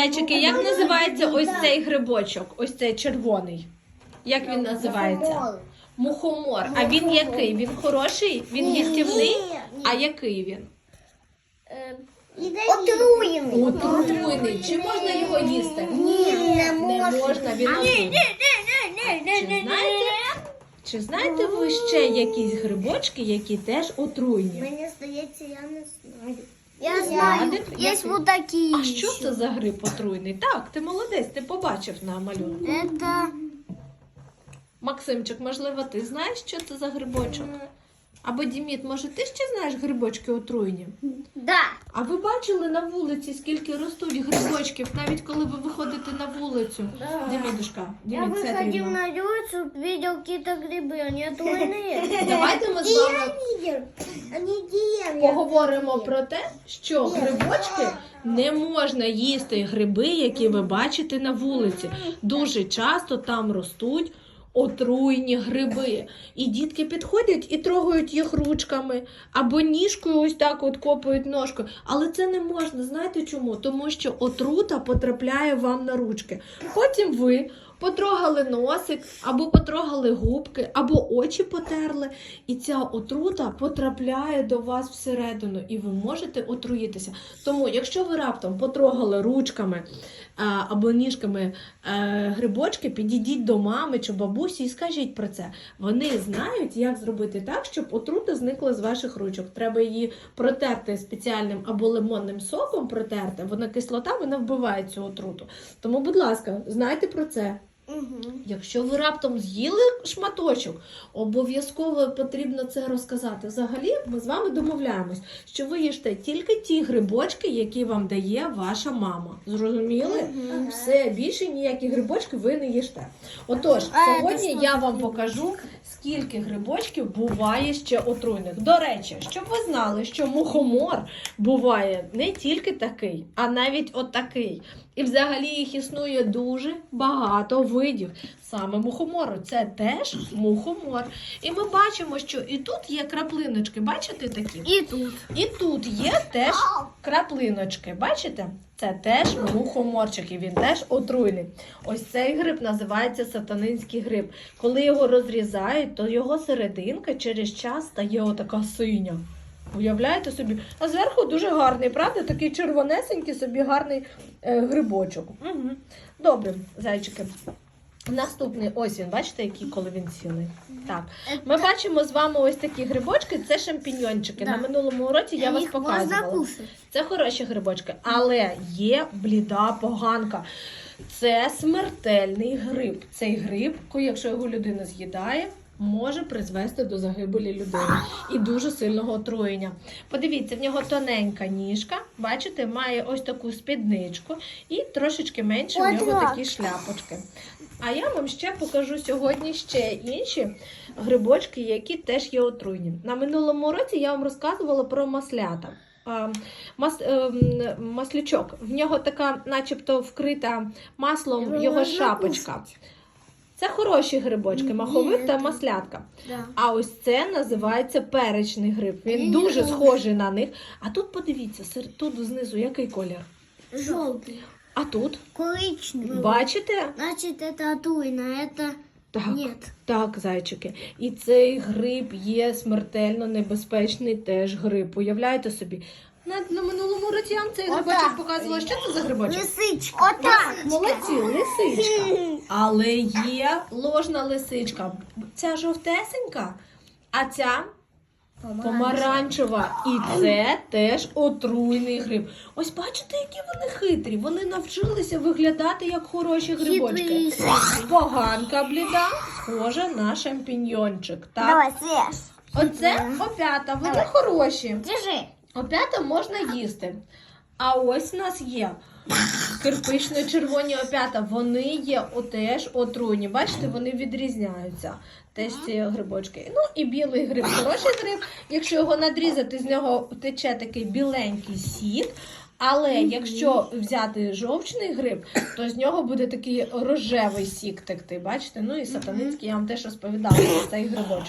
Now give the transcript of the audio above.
Зайчики, як називається ось цей грибочок? Ось цей червоний. Як він називається? Мухомор. А він який? Він хороший? Він їстівний? А який він? Отруєний. Отруйний. Чи можна його їсти? Ні, не можна. він. Чи знаєте? Чи знаєте ви ще якісь грибочки, які теж отруйні? Мені здається, я не знаю. Я знаю. Ладик, Є вот такі. А що це за гриб отруйний? Так, ти молодець, ти побачив на малюнку. Это Максимчик, можливо, ти знаєш, що це за грибочок? Або Діміт, може, ти ще знаєш грибочки отруйні? да. А ви бачили на вулиці, скільки ростуть грибочків, навіть коли ви виходите на вулицю? Да. Дімідушка, Я Діміт, це выходил рівно. на улицу, видел какие-то грибы, они отруйные. Давайте ми з вами видел. Они деревья. поговоримо про те, що грибочки не можна їсти гриби, які ви бачите на вулиці. Дуже часто там ростуть. Отруйні гриби. І дітки підходять і трогають їх ручками або ніжкою ось так от копають ножкою. Але це не можна. Знаєте чому? Тому що отрута потрапляє вам на ручки. Потім ви потрогали носик, або потрогали губки, або очі потерли, і ця отрута потрапляє до вас всередину, і ви можете отруїтися. Тому, якщо ви раптом потрогали ручками або ніжками е, грибочки, підійдіть до мами чи бабусі і скажіть про це. Вони знають, як зробити так, щоб отрута зникла з ваших ручок. Треба її протерти спеціальним або лимонним соком протерти. Вона кислота, вона вбиває цю отруту. Тому, будь ласка, знайте про це. Якщо ви раптом з'їли шматочок, обов'язково потрібно це розказати. Взагалі, ми з вами домовляємось, що ви їжте тільки ті грибочки, які вам дає ваша мама. Зрозуміли? Все більше ніякі грибочки ви не їжте. Отож, сьогодні я вам покажу, скільки грибочків буває ще отруйних. До речі, щоб ви знали, що мухомор буває не тільки такий, а навіть отакий. І взагалі їх існує дуже багато видів. Саме мухомору. Це теж мухомор. І ми бачимо, що і тут є краплиночки. Бачите такі? И тут. І тут є теж краплиночки. Бачите? Це теж мухоморчик, і він теж отруйний. Ось цей гриб називається сатанинський гриб. Коли його розрізають, то його серединка через час стає отака синя. Уявляєте собі? А зверху дуже гарний, правда? Такий червонесенький собі гарний е, грибочок. Угу. Добре, зайчики. Наступний, ось він, бачите, який, коли він цілий. Так. Ми бачимо з вами ось такі грибочки, це шампіньончики. Да. На минулому уроці я вас можно показувала. Це хороші грибочки, але є бліда поганка. Це смертельний гриб. Цей гриб, якщо його людина з'їдає, може призвести до загибелі людини і дуже сильного отруєння. Подивіться, в нього тоненька ніжка, бачите, має ось таку спідничку і трошечки менше в нього такі шляпочки. А я вам ще покажу сьогодні ще інші грибочки, які теж є отруйні. На минулому році я вам розказувала про маслята. Мас, ем, маслючок. В нього така, начебто, вкрита маслом Його його шапочка. Це хороші грибочки, маховик та маслятка. А ось це називається перечний гриб. Він дуже схожий на них. А тут подивіться, тут знизу який колір? Желтый. А тут Коричневый. бачите? Значит, это отруйно, а это Так. нет. Так, зайчики. І цей гриб є смертельно небезпечний теж гриб. Уявляєте собі? На, на минулому році я вам цей Отак. грибочок показувала. Що це за грибочок? Лисичка. Вот так. Молодці, лисичка. Але є ложна лисичка. Ця жовтесенька, а ця помаранчева. І це теж отруйний гриб. Ось бачите, які вони хитрі. Вони навчилися виглядати як хороші грибочки. Поганка бліда, схожа на шампіньйончик. Так? Оце опята, вони хороші. Опята можна їсти. А ось у нас є кирпично-червоні опята. Вони є теж отруйні. Бачите, вони відрізняються. Теж ці грибочки. Ну і білий гриб, хороший гриб. Якщо його надрізати, з нього тече такий біленький сік. Але якщо взяти жовчний гриб, то з нього буде такий рожевий сік текти. Бачите? Ну і сатаницький я вам теж розповідала про цей грибочок.